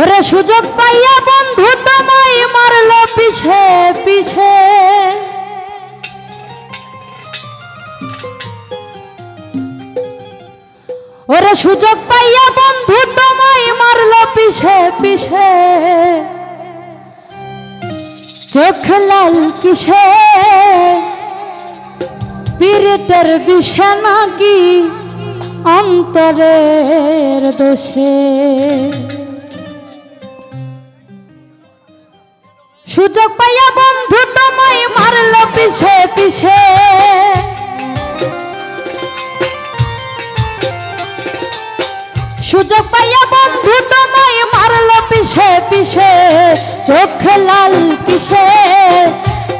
ওরে সুযোগ পাইয়া বন্ধু তোমায় মারলো পিছে পিছে। ওরে সুযোগ পাইয়া বন্ধু তোমায় মারলো পিছে পিছে। চোখ লাল কিসে? পীড়িতের বিষে নাকি অন্তরের দোষে? সুযোগ পাইয়া বন্ধু তোমায় মারলো পিছে পিছে। সুযোগ পাইয়া বন্ধু তোমায় মারলো পিছে পিছে, চোখ লাল কিসে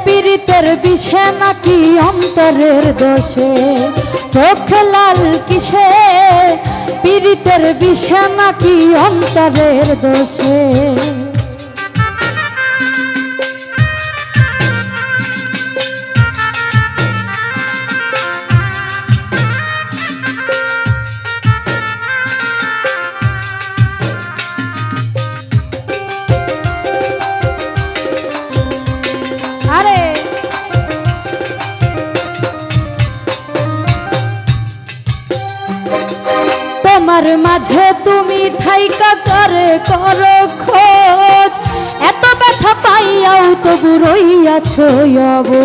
পীড়িতের বিষে নাকি অন্তরের দোষে, চোখ লাল কিসে পীড়িতের বিষে নাকি অন্তরের দোষে। মাঝে তুমি থাইকা করে করো খোঁজ। এত ব্যথা পাইয়াও তবু রইয়াছ অবু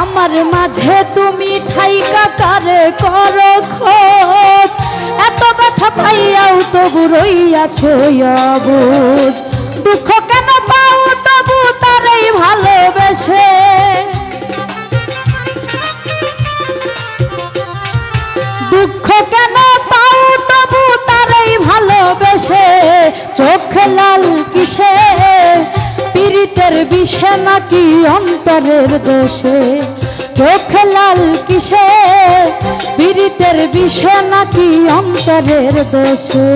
আমার মাঝে তুমি থাইকা কারে করো খোঁজ। এত ব্যথা পাইয়াও তবু রইয়াছ দুঃখ কেন পাও ভালোবেসে। দুঃখ কেন পাও তবু তারাই ভালোবেসে? চোখ লাল কিসে? পীড়িতের বিষে নাকি অন্তরের দোষে? চোখ লাল কিসে? পীড়িতের বিষে নাকি অন্তরের দোষে?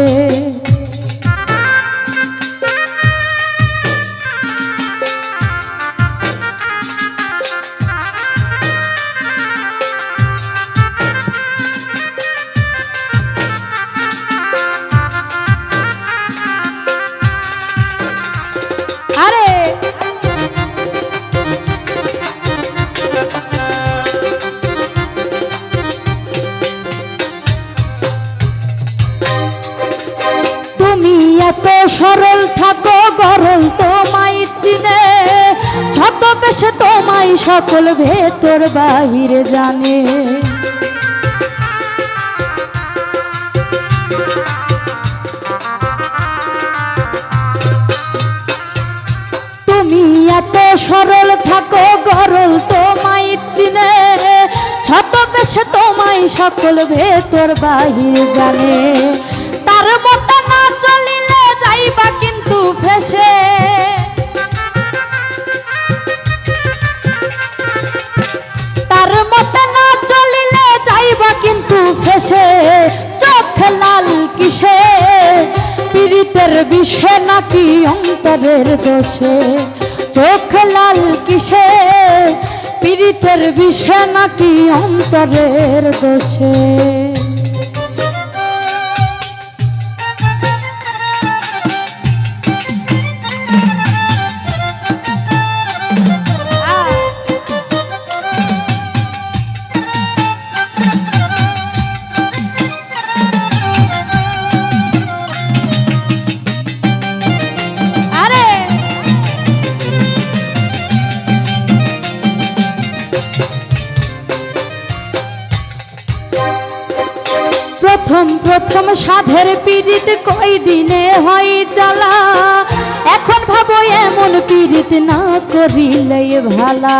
সকল ভেতর বাহিরে জানে। তুমি এত সরল থাকো, গরল তোমায় চিনে। ছত বেশে তোমায় সকল ভেতর বাহির জানে। তার মতো না চলিলে যাইবা কিন্তু ফেসে তার মতো না চলিলে যাইবা কিন্তু ফেসে চোখ লাল কিসে? পীড়িতের বিষে নাকি অন্তরের দোষে? চোখ লাল কিসে? পীড়িতের বিষে নাকি অন্তরের দোষে? প্রথম প্রথম সাধের পীড়িত কই দিনে হয় জ্বালা। এখন ভাবো এমন পীড়িত না করিলে ভালা।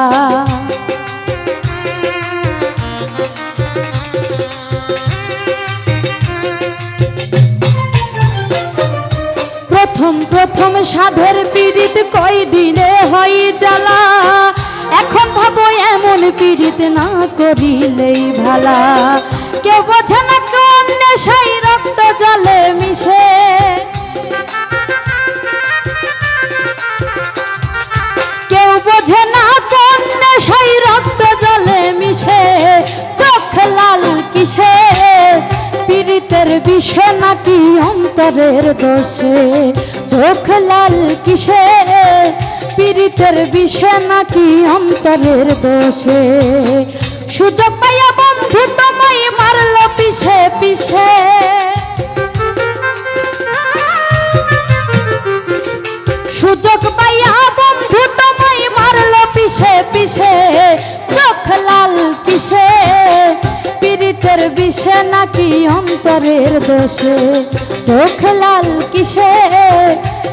প্রথম প্রথম সাধের পীড়িত কই দিনে হয় জ্বালা। এখন ভাবো এমন পীড়িত না করিলেই ভালা। কেউ বোঝে না কোন নেশাই রক্ত জলে মিশে। কেউ বোঝে না কোন নেশাই রক্ত জলে মিশে। চোখ লাল কিসে? পীড়িতের বিষে নাকি অন্তরের দোষে? চোখ লাল কিসে? পীড়িতের বিষে নাকি অন্তরের দোষে? সুযোগ পাইয়া বন্ধু তোমায় মারলো পিছে পিছে। সুযোগ পাইয়া বন্ধু তোমায় মারলো পিছে পিছে। চোখ লাল কিসে? পীড়িতের বিষে নাকি অন্তরের দোষে? চোখ লাল কিসে?